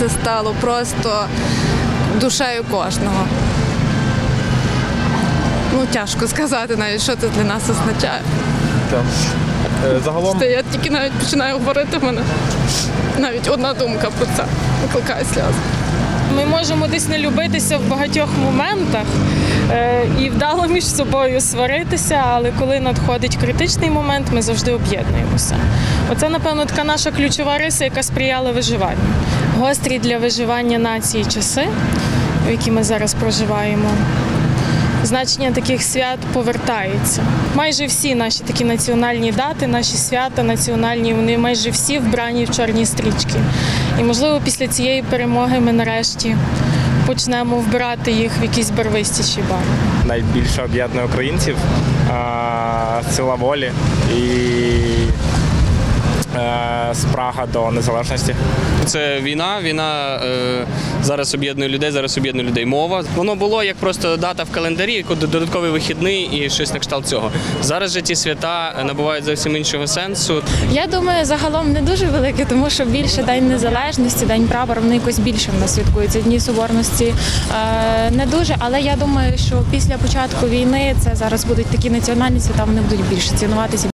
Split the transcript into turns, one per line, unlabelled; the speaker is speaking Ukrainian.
це стало просто душею кожного. Ну, тяжко сказати навіть, що це для нас означає.
Е, Загалом
я тільки навіть починаю говорити в мене. Навіть одна думка про це викликає сльози.
Ми можемо десь не любитися в багатьох моментах е, і вдало між собою сваритися, але коли надходить критичний момент, ми завжди об'єднуємося. Оце, напевно, така наша ключова риса, яка сприяла виживанню. Гострі для виживання нації часи, в які ми зараз проживаємо. Значення таких свят повертається. Майже всі наші такі національні дати, наші свята національні, вони майже всі вбрані в чорні стрічки. І можливо, після цієї перемоги ми нарешті почнемо вбирати їх в якісь барвистіші барви.
найбільше об'єднує українців сила волі і спрага до незалежності.
Це війна. Війна е, зараз об'єднує людей, зараз об'єднує людей мова. Воно було як просто дата в календарі, як додатковий вихідний і щось на кшталт цього. Зараз же ті свята набувають зовсім іншого сенсу.
Я думаю, загалом не дуже велике, тому що більше День Незалежності, День прапора, вони якось більше в нас святкуються. Дні соборності е, не дуже, але я думаю, що після початку війни це зараз будуть такі національні свята, вони будуть більше цінуватися.